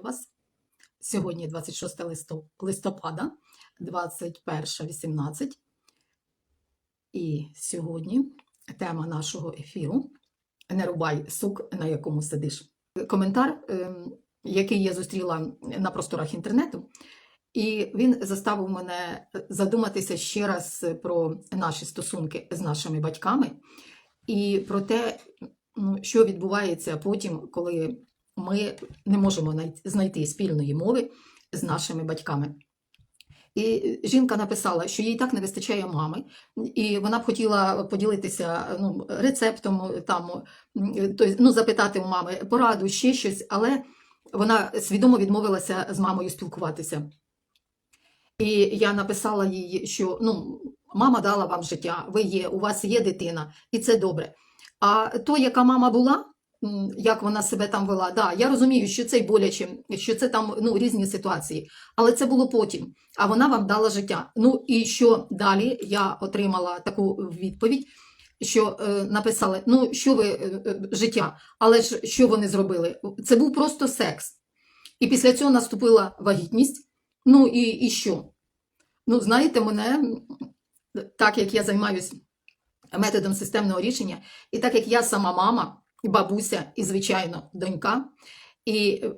Вітаю вас. Сьогодні 26 листо- листопада, 21.18. І сьогодні тема нашого ефіру Не рубай сук, на якому сидиш. Коментар, ем, який я зустріла на просторах інтернету, і він заставив мене задуматися ще раз про наші стосунки з нашими батьками і про те, ну, що відбувається потім, коли ми не можемо знайти спільної мови з нашими батьками. І жінка написала, що їй так не вистачає мами, і вона б хотіла поділитися ну, рецептом, там, ну, запитати у мами пораду, ще щось, але вона свідомо відмовилася з мамою спілкуватися. І я написала їй, що ну, мама дала вам життя, ви є, у вас є дитина, і це добре. А то, яка мама була, як вона себе там вела, да, я розумію, що це й боляче, що це там ну, різні ситуації, але це було потім. А вона вам дала життя. Ну і що далі я отримала таку відповідь, що е, написали: ну, що ви е, е, життя, але ж що вони зробили? Це був просто секс. І після цього наступила вагітність. Ну і, і що? Ну, знаєте, мене, так як я займаюся методом системного рішення, і так як я сама мама, і бабуся, і, звичайно, донька, і е,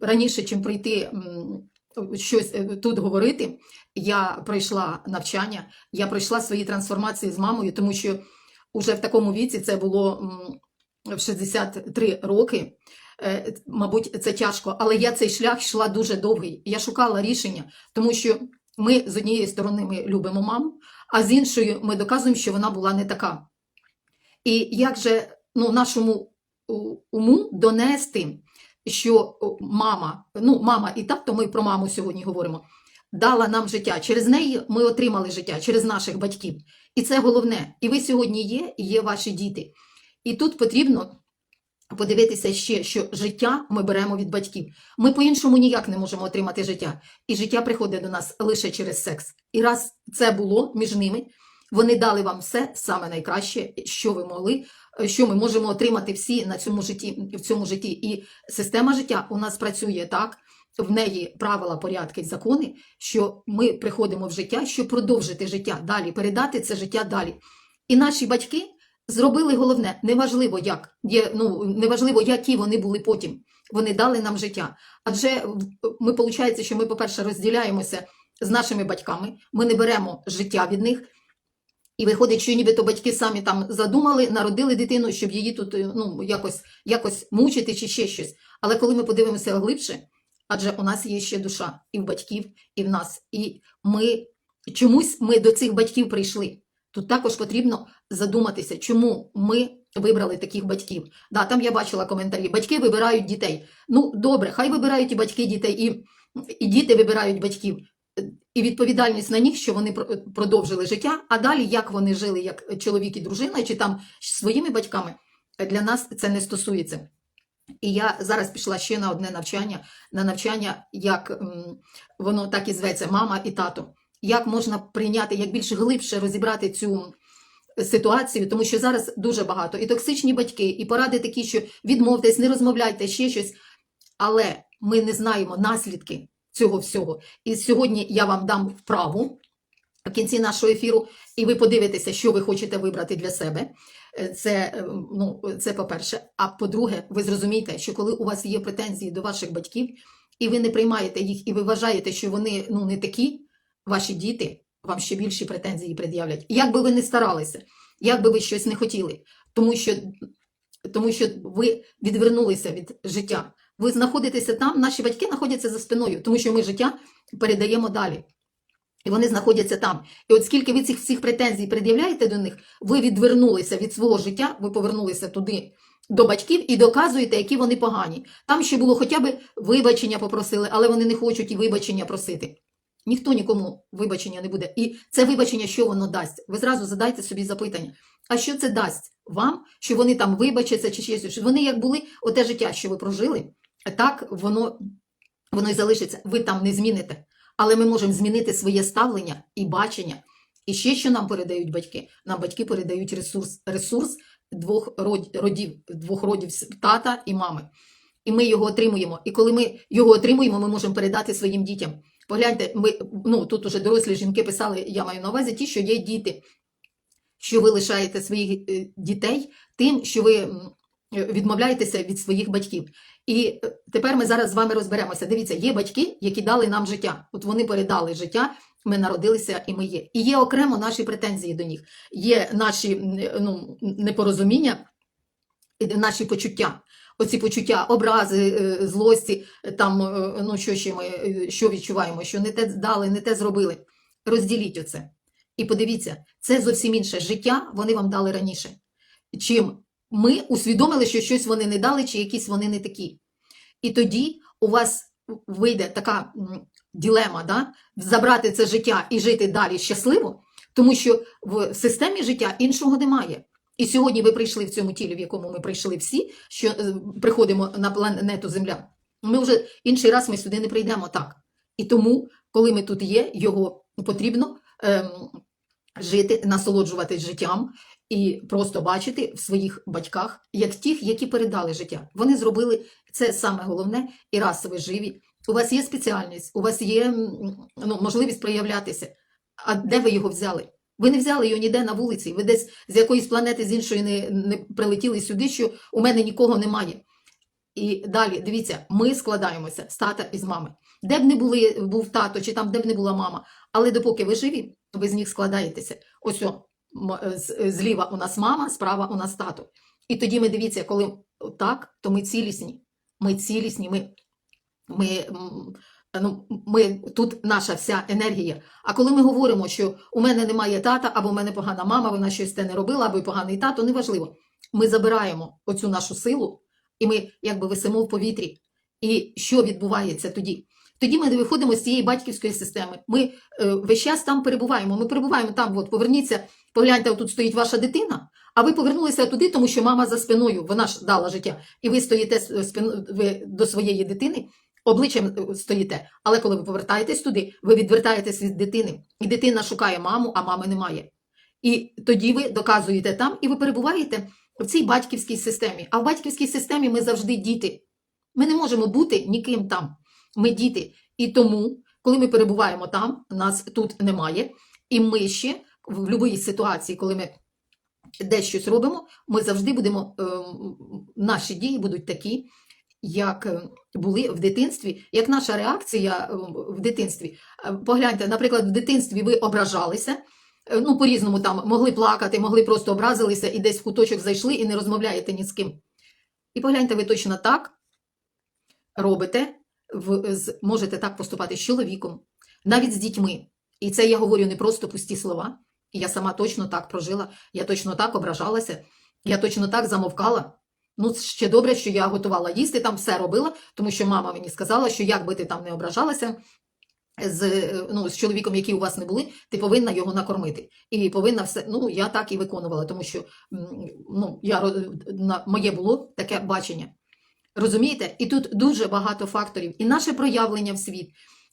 раніше, чим прийти щось е, тут говорити, я пройшла навчання, я пройшла свої трансформації з мамою, тому що вже в такому віці це було в 63 роки. Е, Мабуть, це тяжко, але я цей шлях йшла дуже довгий. Я шукала рішення, тому що ми з однієї сторони ми любимо маму, а з іншої ми доказуємо, що вона була не така. І як же ну, нашому уму донести, що мама, ну, мама і тато, ми про маму сьогодні говоримо, дала нам життя. Через неї ми отримали життя, через наших батьків. І це головне. І ви сьогодні є, і є ваші діти. І тут потрібно подивитися ще, що життя ми беремо від батьків. Ми по-іншому ніяк не можемо отримати життя. І життя приходить до нас лише через секс. І раз це було між ними, вони дали вам все саме найкраще, що ви могли, що ми можемо отримати всі на цьому житті, в цьому житті. І система життя у нас працює так. В неї правила, порядки і закони, що ми приходимо в життя, щоб продовжити життя далі, передати це життя далі. І наші батьки зробили головне, неважливо як, є, ну, неважливо, які вони були потім. Вони дали нам життя. Адже ми, виходить, що ми, по-перше, розділяємося з нашими батьками, ми не беремо життя від них. І виходить, що нібито батьки самі там задумали, народили дитину, щоб її тут е, ну, якось, якось мучити чи ще щось. Але коли ми подивимося глибше, адже у нас є ще душа і в батьків, і в нас. І ми чомусь ми до цих батьків прийшли. Тут також потрібно задуматися, чому ми вибрали таких батьків. Да, там я бачила коментарі. Батьки вибирають дітей. Ну, добре, хай вибирають і батьки дітей, і, і діти вибирають батьків. І відповідальність на них, що вони про- продовжили життя, а далі як вони жили, як чоловік і дружина, чи там своїми батьками, для нас це не стосується. І я зараз пішла ще на одне навчання, на навчання, як воно так і зветься, мама і тато. Як можна прийняти, як більш глибше розібрати цю ситуацію, тому що зараз дуже багато і токсичні батьки, і поради такі, що відмовтесь, не розмовляйте, ще щось. Але ми не знаємо наслідки цього всього. І сьогодні я вам дам вправу в кінці нашого ефіру, і ви подивитеся, що ви хочете вибрати для себе. Е, Це, е, ну, це по-перше. А по-друге, ви зрозумієте, що коли у вас є претензії до ваших батьків, і ви не приймаєте їх, і ви вважаєте, що вони ну, не такі, ваші діти вам ще більші претензії пред'являть. Як би ви не старалися, як би ви щось не хотіли, тому що, тому що ви відвернулися від життя. Ви знаходитеся там, наші батьки знаходяться за спиною, тому що ми життя передаємо далі. І вони знаходяться там. І от скільки ви цих всіх претензій пред'являєте до них, ви відвернулися від свого життя, ви повернулися туди до батьків і доказуєте, які вони погані. Там ще було хоча б вибачення попросили, але вони не хочуть і вибачення просити. Ніхто нікому вибачення не буде. І це вибачення, що воно дасть? Ви зразу задайте собі запитання. А що це дасть вам, що вони там вибачаться чи щось? Що Вони як були, оте життя, що ви прожили, так воно, воно і залишиться. Ви там не зміните. Але ми можемо змінити своє ставлення і бачення. І ще що нам передають батьки? Нам батьки передають ресурс, ресурс двох родів, двох родів тата і мами. і ми його отримуємо. І коли ми його отримуємо, ми можемо передати своїм дітям. Погляньте, ми ну тут уже дорослі жінки писали, я маю на увазі ті, що є діти, що ви лишаєте своїх е, дітей тим, що ви відмовляєтеся від своїх батьків. І е, тепер ми зараз з вами розберемося. Дивіться, є батьки, які дали нам життя. От вони передали життя. Ми народилися і ми є. І є окремо наші претензії до них, є наші ну, непорозуміння, наші почуття. Оці почуття образи, е, злості, е, там, е, ну що ще ми е, що відчуваємо, що не те дали, не те зробили. Розділіть оце. І подивіться, це зовсім інше життя вони вам дали раніше. Чим ми усвідомили, що щось вони не дали, чи якісь вони не такі. І тоді у вас вийде така м, ділема, да? забрати це життя і жити далі щасливо, тому що в системі життя іншого немає. І сьогодні ви прийшли в цьому тілі, в якому ми прийшли всі, що е, приходимо на планету Земля. Ми вже інший раз ми сюди не прийдемо так. І тому, коли ми тут є, його потрібно ем, жити, насолоджуватись життям і просто бачити в своїх батьках як тих, які передали життя. Вони зробили це саме головне, і раз ви живі. У вас є спеціальність, у вас є ну, можливість проявлятися. А де ви його взяли? Ви не взяли його ніде на вулиці. Ви десь з якоїсь планети з іншої не, не прилетіли сюди, що у мене нікого немає. І далі, дивіться, ми складаємося з тата і з мами. Де б не були, був тато, чи там де б не була мама, але допоки ви живі, ви з них складаєтеся. Ось о, зліва у нас мама, справа у нас тато. І тоді ми дивіться, коли так, то ми цілісні. Ми цілісні, ми, ми, ну, ми тут наша вся енергія. А коли ми говоримо, що у мене немає тата, або у мене погана мама, вона щось те не робила, або й поганий тато, неважливо. Ми забираємо оцю нашу силу, і ми якби висимо в повітрі. І що відбувається тоді? Тоді ми не виходимо з цієї батьківської системи. Ми е, весь час там перебуваємо. Ми перебуваємо там, от поверніться, погляньте, тут стоїть ваша дитина, а ви повернулися туди, тому що мама за спиною, вона ж дала життя, і ви стоїте с- спин, ви до своєї дитини, обличчям е, стоїте. Але коли ви повертаєтесь туди, ви відвертаєтесь від дитини, і дитина шукає маму, а мами немає. І тоді ви доказуєте там, і ви перебуваєте в цій батьківській системі. А в батьківській системі ми завжди діти. Ми не можемо бути ніким там. Ми діти. І тому, коли ми перебуваємо там, нас тут немає. І ми ще в будь-якій ситуації, коли ми десь щось робимо, ми завжди будемо, е, наші дії будуть такі, як е, були в дитинстві, як наша реакція е, в дитинстві. Погляньте, наприклад, в дитинстві ви ображалися, ну, по-різному там могли плакати, могли просто образилися і десь в куточок зайшли і не розмовляєте ні з ким. І погляньте, ви точно так робите, в, можете так поступати з чоловіком, навіть з дітьми. І це я говорю не просто пусті слова. Я сама точно так прожила, я точно так ображалася, я точно так замовкала. Ну, ще добре, що я готувала їсти, там все робила, тому що мама мені сказала, що як би ти там не ображалася з, ну, з чоловіком, які у вас не були, ти повинна його накормити. І повинна все. Ну, я так і виконувала, тому що ну, я, на, моє було таке бачення. Розумієте? І тут дуже багато факторів. І наше проявлення в світ,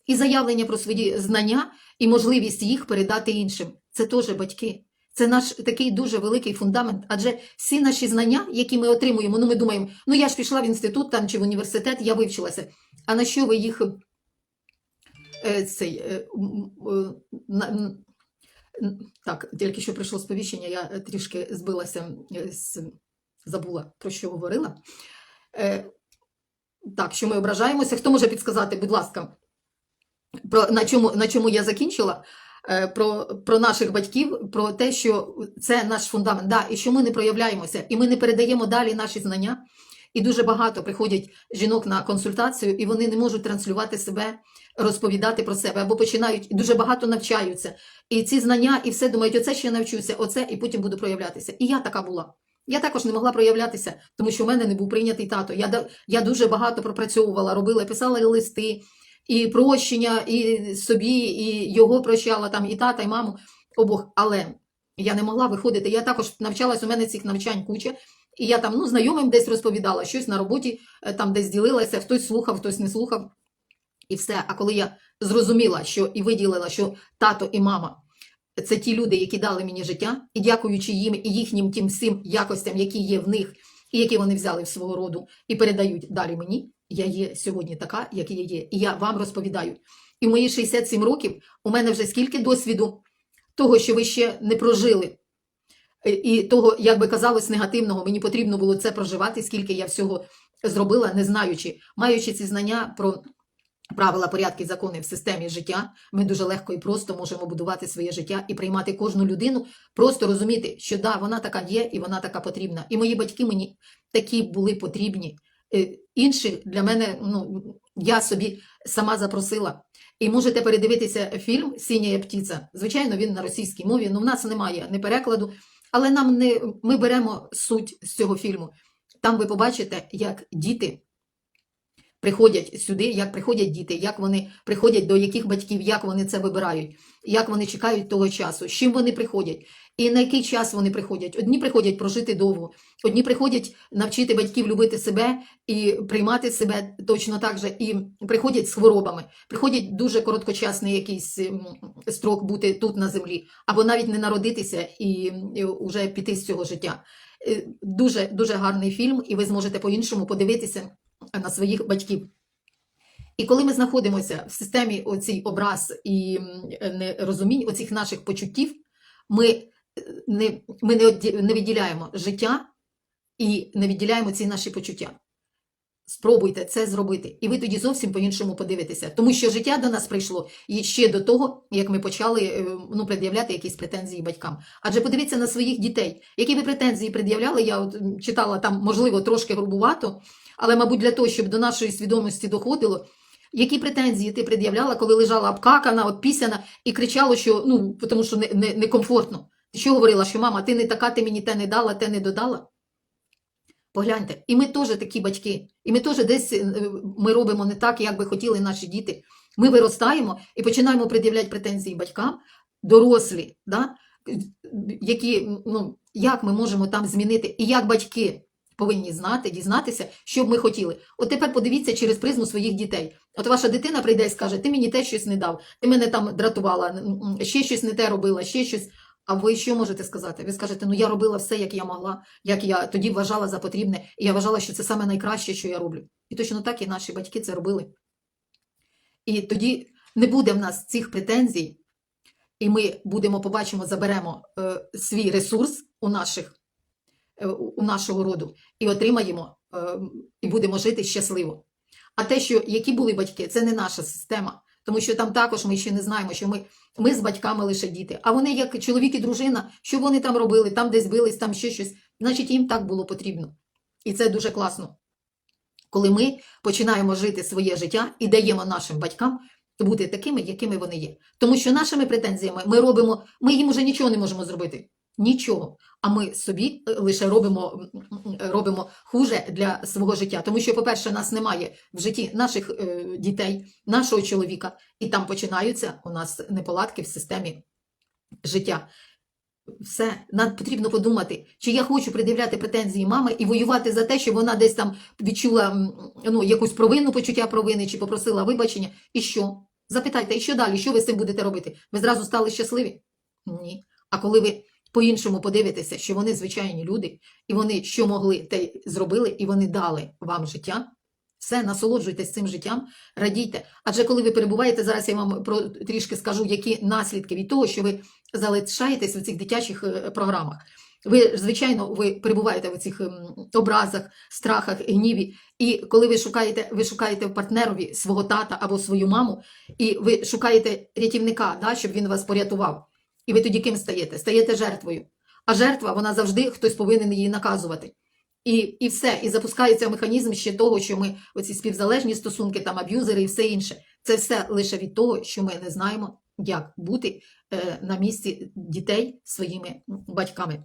і заявлення про свої знання, і можливість їх передати іншим. Це теж батьки. Це наш такий дуже великий фундамент. Адже всі наші знання, які ми отримуємо, ну ми думаємо, ну я ж пішла в інститут там чи в університет, я вивчилася. А на що ви їх е, цей, е, м, так, тільки що прийшло сповіщення, я е, трішки збилася е, забула про що говорила. Е, так, що ми ображаємося. Хто може підсказати, будь ласка, про, на, чому, на чому я закінчила? Е, Про, про наших батьків, про те, що це наш фундамент, да, і що ми не проявляємося, і ми не передаємо далі наші знання. І дуже багато приходять жінок на консультацію, і вони не можуть транслювати себе, розповідати про себе, або починають дуже багато навчаються. І ці знання, і все думають, оце ще навчуся, оце, і потім буду проявлятися. І я така була. Я також не могла проявлятися, тому що в мене не був прийнятий тато. Я, я дуже багато пропрацьовувала, робила, писала листи, і прощення, і собі, і його прощала, там, і тата, і маму, обох. Але я не могла виходити. Я також навчалась, у мене цих навчань куча. І я там ну, знайомим десь розповідала, щось на роботі е, там десь ділилася, хтось слухав, хтось не слухав. І все. А коли я зрозуміла, що і виділила, що тато і мама це ті люди, які дали мені життя, і дякуючи їм і їхнім тим всім якостям, які є в них, і які вони взяли в свого роду і передають далі мені. Я є сьогодні така, як я є, і я вам розповідаю. І мої 67 років у мене вже скільки досвіду того, що ви ще не прожили. Е, І того, як би казалось, негативного, мені потрібно було це проживати, скільки я всього зробила, не знаючи, маючи ці знання про правила, порядки, закони в системі життя, ми дуже легко і просто можемо будувати своє життя і приймати кожну людину, просто розуміти, що да, вона така є і вона така потрібна. І мої батьки мені такі були потрібні. Е, Інші для мене, ну я собі сама запросила. І можете передивитися фільм Сіня птиця. Звичайно, він на російській мові. Ну, в нас немає не перекладу, але нам не ми беремо суть з цього фільму. Там ви побачите, як діти приходять сюди, як приходять діти, як вони приходять до яких батьків, як вони це вибирають, як вони чекають того часу, з чим вони приходять, і на який час вони приходять. Одні приходять прожити довго, одні приходять навчити батьків любити себе і приймати себе точно так же, і приходять з хворобами, приходять дуже короткочасний якийсь строк бути тут на землі, або навіть не народитися і вже піти з цього життя. Е, Дуже дуже гарний фільм, і ви зможете по-іншому подивитися на своїх батьків. І коли ми знаходимося в системі оцій образ і нерозумінь оцих наших почуттів, ми е, не, ми не, відділяємо життя і не відділяємо ці наші почуття. Спробуйте це зробити, і ви тоді зовсім по-іншому подивитеся, тому що життя до нас прийшло і ще до того, як ми почали е, ну, пред'являти якісь претензії батькам. Адже подивіться на своїх дітей, які ви претензії пред'являли. Я от читала там, можливо, трошки грубувато, але, мабуть, для того, щоб до нашої свідомості доходило, які претензії ти пред'являла, коли лежала обкакана, обпісяна і кричала, що ну, тому що не, не, некомфортно. Ти що говорила, що мама, ти не така, ти мені те не дала, те не додала? Погляньте, і ми теж такі батьки, і ми теж десь е, ми робимо не так, як би хотіли наші діти. Ми виростаємо і починаємо пред'являти претензії батькам, дорослі, да? які, ну, як ми можемо там змінити, і як батьки повинні знати, дізнатися, що б ми хотіли. От тепер подивіться через призму своїх дітей. От ваша дитина прийде і скаже, ти мені те щось не дав, ти мене там дратувала, ще щось не те робила, ще щось. А ви що можете сказати? Ви скажете, ну я робила все, як я могла, як я тоді вважала за потрібне, і я вважала, що це саме найкраще, що я роблю. І точно так і наші батьки це робили. І тоді не буде в нас цих претензій, і ми будемо, побачимо, заберемо е, свій ресурс у наших, у у нашого роду і отримаємо, е, і будемо жити щасливо. А те, що які були батьки, це не наша система, тому що там також ми ще не знаємо, що ми, ми з батьками лише діти. А вони, як чоловік і дружина, що вони там робили, там десь бились, там ще щось, значить їм так було потрібно. І це дуже класно. Коли ми починаємо жити своє життя і даємо нашим батькам бути такими, якими вони є. Тому що нашими претензіями ми робимо, ми їм уже нічого не можемо зробити. Нічого. А ми собі е, лише робимо, робимо хуже для свого життя. Тому що, по-перше, нас немає в житті наших е, дітей, нашого чоловіка, і там починаються у нас неполадки в системі життя. Все, нам потрібно подумати, чи я хочу пред'являти претензії мами і воювати за те, щоб вона десь там відчула ну, якусь провину, почуття провини, чи попросила вибачення. І що? Запитайте, і що далі? Що ви з цим будете робити? Ви зразу стали щасливі? Ні. А коли ви по-іншому подивитеся, що вони звичайні люди, і вони що могли, те зробили, і вони дали вам життя. Все, насолоджуйтесь цим життям, радійте. Адже коли ви перебуваєте, зараз я вам про трішки скажу, які наслідки від того, що ви залишаєтесь в цих дитячих е, програмах. Ви, звичайно, ви перебуваєте в цих образах, страхах, гніві. І коли ви шукаєте, ви шукаєте в партнерові свого тата або свою маму, і ви шукаєте рятівника, да, щоб він вас порятував. І ви тоді ким стаєте? Стаєте жертвою. А жертва, вона завжди хтось повинен її наказувати. І, і все, і запускається механізм ще того, що ми оці співзалежні стосунки, там аб'юзери і все інше. Це все лише від того, що ми не знаємо, як бути е, на місці дітей своїми батьками.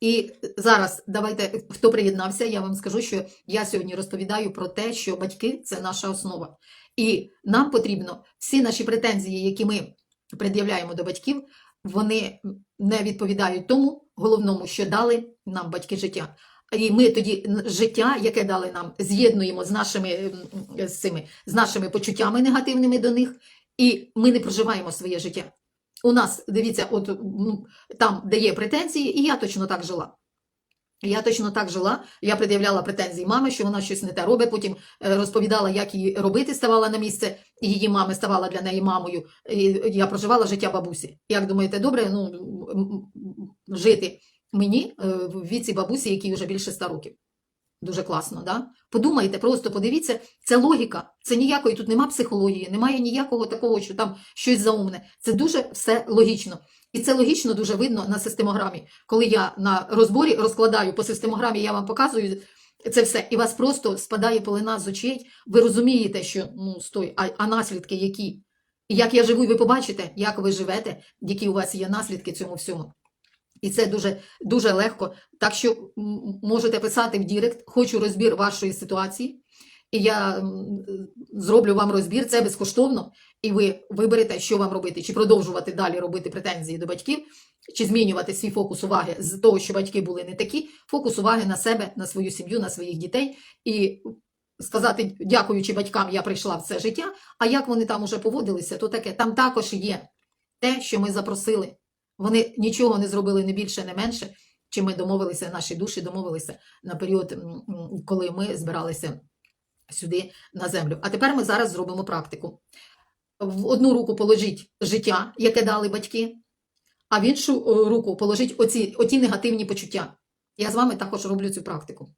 І зараз давайте, хто приєднався, я вам скажу, що я сьогодні розповідаю про те, що батьки це наша основа. І нам потрібно всі наші претензії, які ми пред'являємо до батьків, вони не відповідають тому головному, що дали нам батьки життя. І ми тоді життя, яке дали нам, з'єднуємо з нашими, з цими, з нашими почуттями негативними до них, і ми не проживаємо своє життя. У нас, дивіться, от там, де є претензії, і я точно так жила. Я точно так жила. Я пред'являла претензії мами, що вона щось не те робить. Потім е, розповідала, як її робити, ставала на місце її мами, ставала для неї мамою. І я проживала життя бабусі. Як думаєте, добре ну, жити мені е, в віці бабусі, якій вже більше 100 років? Дуже класно, да? Подумайте, просто подивіться, це логіка. Це ніякої тут нема психології, немає ніякого такого, що там щось заумне. Це дуже все логічно. І це логічно дуже видно на системограмі. Коли я на розборі розкладаю по системограмі, я вам показую це все, і вас просто спадає полина з очей. Ви розумієте, що ну стой, а, а наслідки які? І як я живу, і ви побачите, як ви живете, які у вас є наслідки цьому всьому. І це дуже дуже легко. Так що можете писати в Дірект, хочу розбір вашої ситуації, і я зроблю вам розбір, це безкоштовно, і ви виберете, що вам робити, чи продовжувати далі робити претензії до батьків, чи змінювати свій фокус уваги з того, що батьки були не такі, фокус уваги на себе, на свою сім'ю, на своїх дітей, і сказати, дякуючи батькам, я прийшла в це життя. А як вони там уже поводилися, то таке там також є те, що ми запросили. Вони нічого не зробили не більше, не менше, чи ми домовилися, наші душі домовилися на період, коли ми збиралися сюди на землю. А тепер ми зараз зробимо практику. В одну руку положіть життя, яке дали батьки, а в іншу е, руку положіть оці, оті негативні почуття. Я з вами також роблю цю практику.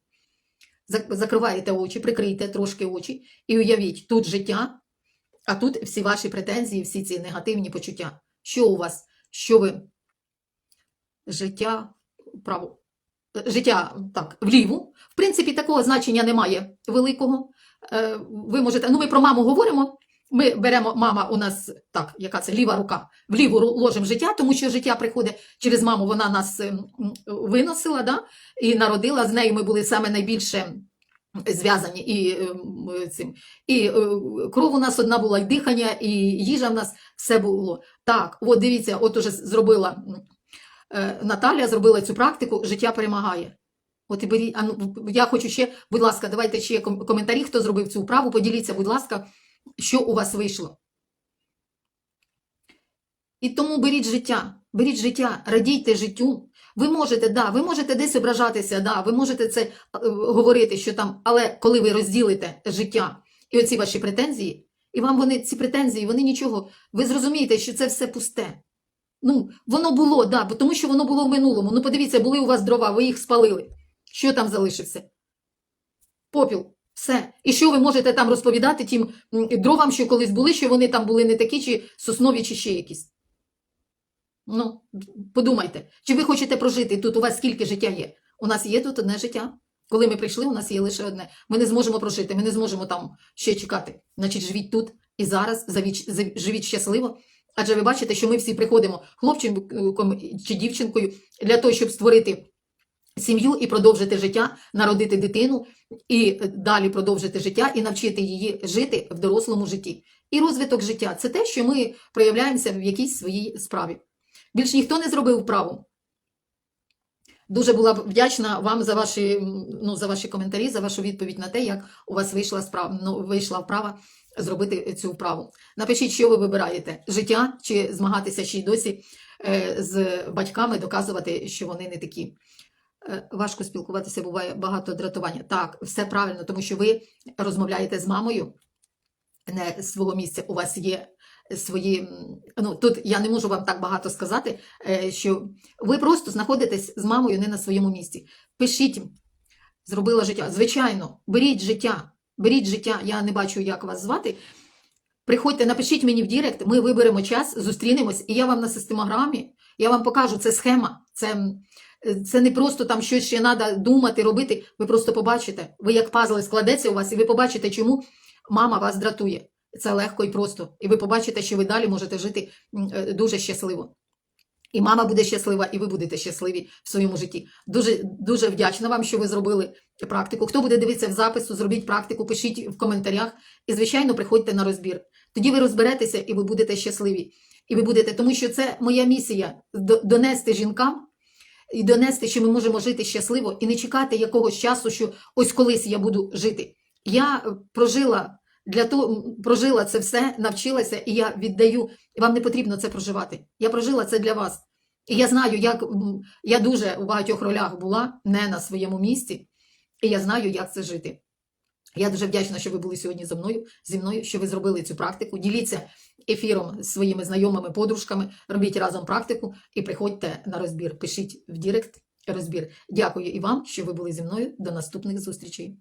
Зак- Закриваєте очі, прикрийте трошки очі і уявіть, тут життя, а тут всі ваші претензії, всі ці негативні почуття. Що у вас? Що ви? Життя право. е, Життя так, вліву. В принципі, такого значення немає великого. Е, Ви можете, ну ми про маму говоримо. Ми беремо, мама у нас так, яка це ліва рука, в ліву ложимо життя, тому що життя приходить через маму, вона нас ем, виносила да, і народила. З нею ми були саме найбільше зв'язані і ем, цим. І е, кров у нас одна була, і дихання, і їжа в нас все було. Так, от дивіться, от уже зробила е, Наталя, зробила цю практику, життя перемагає. От ну, я хочу ще, будь ласка, давайте ще коментарі, хто зробив цю вправу, поділіться, будь ласка, що у вас вийшло. І тому беріть життя, беріть життя, радійте життю. Ви можете, да, ви можете десь ображатися, да, ви можете це е, говорити, що там, але коли ви розділите життя і оці ваші претензії, і вам вони ці претензії, вони нічого, ви зрозумієте, що це все пусте. Ну, воно було, да, тому що воно було в минулому. Ну, подивіться, були у вас дрова, ви їх спалили. Що там залишився? Попіл. Все. І що ви можете там розповідати тим дровам, що колись були, що вони там були не такі, чи соснові, чи ще якісь? Ну, подумайте, чи ви хочете прожити тут? У вас скільки життя є? У нас є тут одне життя. Коли ми прийшли, у нас є лише одне. Ми не зможемо прожити, ми не зможемо там ще чекати. Значить, живіть тут і зараз, живіть щасливо. Адже ви бачите, що ми всі приходимо хлопчиком чи дівчинкою для того, щоб створити сім'ю і продовжити життя, народити дитину і далі продовжити життя і навчити її жити в дорослому житті. І розвиток життя це те, що ми проявляємося в якійсь своїй справі. Більш ніхто не зробив вправу. Дуже була б вдячна вам за ваші, ну, за ваші коментарі, за вашу відповідь на те, як у вас вийшла справа, ну, вийшла вправа зробити цю вправу. Напишіть, що ви вибираєте: життя чи змагатися ще й досі е, з батьками, доказувати, що вони не такі. Е, Важко спілкуватися, буває багато дратування. Так, все правильно, тому що ви розмовляєте з мамою не з свого місця. У вас є свої. Ну тут я не можу вам так багато сказати, е, що ви просто знаходитесь з мамою не на своєму місці. Пишіть, зробила життя. Звичайно, беріть життя, беріть життя. Я не бачу, як вас звати. Приходьте, напишіть мені в Дірект, ми виберемо час, зустрінемось, і я вам на системограмі, я вам покажу, це схема, це, це не просто там щось ще треба думати, робити. Ви просто побачите, ви як пазли складеться у вас, і ви побачите, чому мама вас дратує. Це легко і просто. І ви побачите, що ви далі можете жити е, дуже щасливо. І мама буде щаслива, і ви будете щасливі в своєму житті. Дуже дуже вдячна вам, що ви зробили практику. Хто буде дивитися в запису, зробіть практику, пишіть в коментарях. І, звичайно, приходьте на розбір. Тоді ви розберетеся і ви будете щасливі. І ви будете, тому що це моя місія донести жінкам і донести, що ми можемо жити щасливо і не чекати якогось часу, що ось колись я буду жити. Я е, прожила для того, прожила це все, навчилася, і я віддаю. Вам не потрібно це проживати. Я прожила це для вас. І я знаю, як я дуже у багатьох ролях була не на своєму місці, і я знаю, як це жити. Я дуже вдячна, що ви були сьогодні зі мною, зі мною, що ви зробили цю практику. Діліться ефіром з своїми знайомими, подружками, робіть разом практику і приходьте на розбір. Пишіть в Дірект розбір. Дякую і вам, що ви були зі мною. До наступних зустрічей.